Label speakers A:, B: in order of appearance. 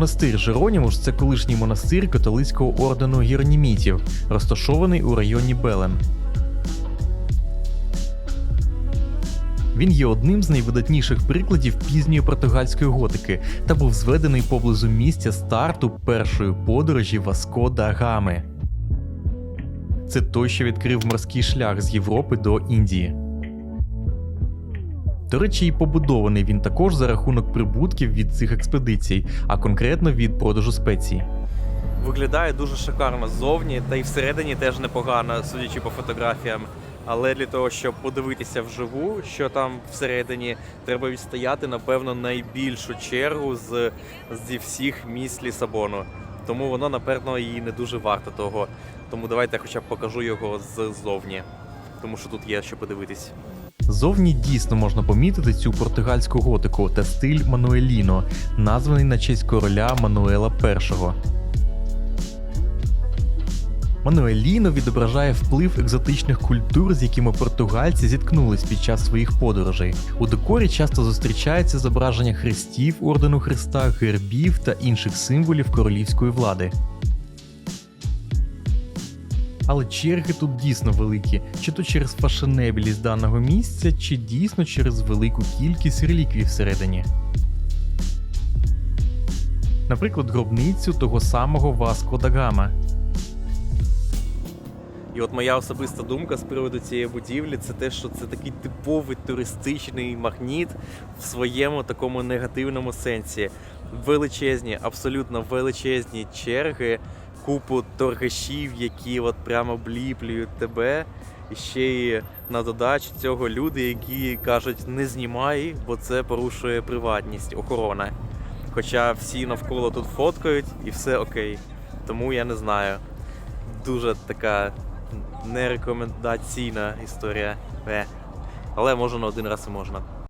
A: Монастир Жеронімуш це колишній монастир католицького ордену гірнімітів, розташований у районі Белем. Він є одним з найвидатніших прикладів пізньої португальської готики та був зведений поблизу місця старту першої подорожі Васко да Гами. Це той, що відкрив морський шлях з Європи до Індії. До речі, і побудований він також за рахунок прибутків від цих експедицій, а конкретно від продажу спецій.
B: Виглядає дуже шикарно ззовні, та й всередині теж непогано, судячи по фотографіям. Але для того, щоб подивитися вживу, що там всередині, треба відстояти, напевно, найбільшу чергу з, зі всіх місць Лісабону. Тому воно, напевно, і не дуже варто того. Тому давайте я хоча б покажу його ззовні. Тому що тут є що подивитись.
A: Зовні дійсно можна помітити цю португальську готику та стиль Мануеліно, названий на честь короля Мануела І. Мануеліно відображає вплив екзотичних культур, з якими португальці зіткнулись під час своїх подорожей. У декорі часто зустрічається зображення хрестів ордену Христа, гербів та інших символів королівської влади. Але черги тут дійсно великі, чи то через фашенебілість даного місця, чи дійсно через велику кількість реліквій всередині. Наприклад, гробницю того самого Васко да Гама.
B: І от моя особиста думка з приводу цієї будівлі це те, що це такий типовий туристичний магніт в своєму такому негативному сенсі. Величезні, абсолютно величезні черги, купу торгашів, які от прямо обліплюють тебе. І ще й на додачу цього люди, які кажуть не знімай, бо це порушує приватність, охорона. Хоча всі навколо тут фоткають і все окей. Тому я не знаю. Дуже така нерекомендаційна історія. Е. Але може на один раз і можна.